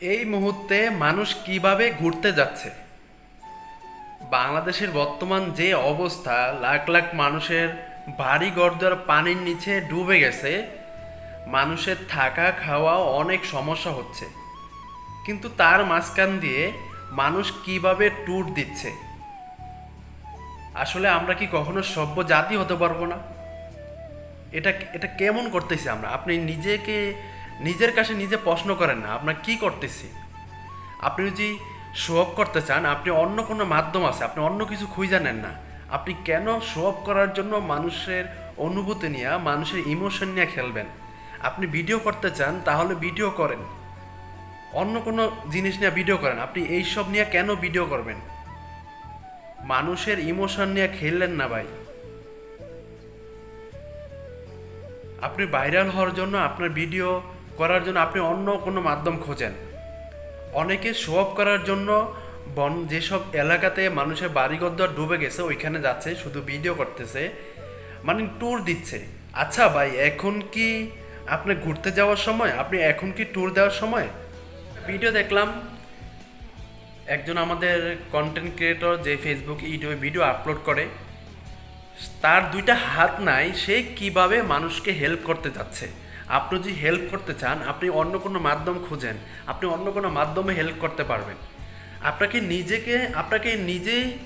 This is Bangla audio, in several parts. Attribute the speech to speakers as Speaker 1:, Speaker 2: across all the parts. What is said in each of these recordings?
Speaker 1: এই মুহূর্তে মানুষ কীভাবে ঘুরতে যাচ্ছে? বাংলাদেশের বর্তমান যে অবস্থা, লাখ লাখ মানুষের বাড়ি ঘরদুয়ার পানির নিচে ডুবে গেছে, মানুষের থাকা খাওয়া অনেক সমস্যা হচ্ছে। কিন্তু তার মাঝখান দিয়ে মানুষ কীভাবে ট্যুর দিচ্ছে? আসলে আমরা কি কখনো সভ্য জাতি হতে পারব না? এটা এটা কেমন করতেছি আমরা? আপনি নিজেকে নিজের কাছে নিজে প্রশ্ন করেন না, আপনার কি করতেছি? আপনি যদি শো অফ করতে চান, আপনি অন্য কোনো মাধ্যম আছে, আপনি অন্য কিছু খুঁজে নেন না। আপনি কেন শো অফ করার জন্য মানুষের অনুভূতি নিয়ে, মানুষের ইমোশন নিয়ে খেলবেন? আপনি ভিডিও করতে চান, তাহলে ভিডিও করেন। অন্য কোনো জিনিস নিয়ে ভিডিও করেন, আপনি এইসব নিয়ে কেন ভিডিও করবেন? মানুষের ইমোশন নিয়ে খেললেন না ভাই। আপনি ভাইরাল হওয়ার জন্য আপনার ভিডিও করার জন্য আপনি অন্য কোনো মাধ্যম খোঁজেন। অনেকে শো অফ করার জন্য বন, যেসব এলাকাতে মানুষের বাড়িঘর ডুবে গেছে, ওইখানে যাচ্ছে, শুধু ভিডিও করতেছে মানে ট্যুর দিচ্ছে। আচ্ছা ভাই, এখন কি আপনি ঘুরতে যাওয়ার সময়? আপনি এখন কি ট্যুর দেওয়ার সময়? ভিডিও দেখলাম, একজন আমাদের কন্টেন্ট ক্রিয়েটর যে ফেসবুক ইউটিউবে ভিডিও আপলোড করে, তার দুইটা হাত নাই, সে কীভাবে মানুষকে হেল্প করতে যাচ্ছে? আপনি যদি হেল্প করতে চান, আপনি অন্য কোনো মাধ্যম খুঁজেন, আপনি অন্য কোনো মাধ্যমে হেল্প করতে পারবেন। আপনাকে নিজেকে, আপনাকে নিজেই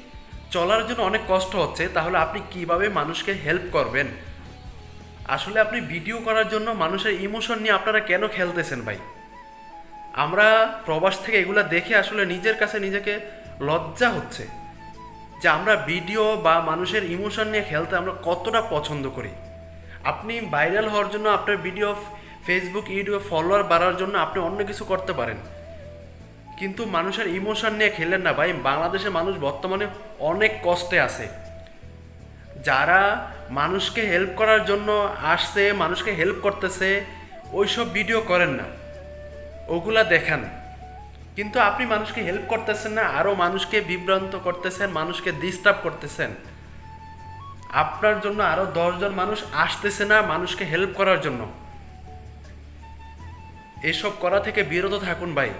Speaker 1: চলার জন্য অনেক কষ্ট হচ্ছে, তাহলে আপনি কীভাবে মানুষকে হেল্প করবেন? আসলে আপনি ভিডিও করার জন্য মানুষের ইমোশন নিয়ে আপনারা কেন খেলতেছেন ভাই? আমরা প্রবাস থেকে এগুলো দেখে আসলে নিজের কাছে নিজেকে লজ্জা হচ্ছে। যে আমরা ভিডিও বা মানুষের ইমোশন নিয়ে খেলতে আমরা কতটা পছন্দ করি। আপনি ভাইরাল হওয়ার জন্য আপনার ভিডিও ফেসবুক ইউটিউবে ফলোয়ার বাড়ার জন্য আপনি অন্য কিছু করতে পারেন। কিন্তু মানুষের ইমোশন নিয়ে খেলেন না ভাই। বাংলাদেশের মানুষ বর্তমানে অনেক কষ্টে আছে। যারা মানুষকে হেল্প করার জন্য আসছে, মানুষকে হেল্প করতেছে, ওইসব ভিডিও করেন না। ওগুলা দেখান। কিন্তু আপনি মানুষকে হেল্প করতেছেন না আরও মানুষকে বিভ্রান্ত করতেছেন, মানুষকে ডিস্টার্ব করতেছেন। আপনার জন্য আরও দশজন মানুষ আসতেছে না মানুষকে হেল্প করার জন্য। এসব করা থেকে বিরত থাকুন ভাই।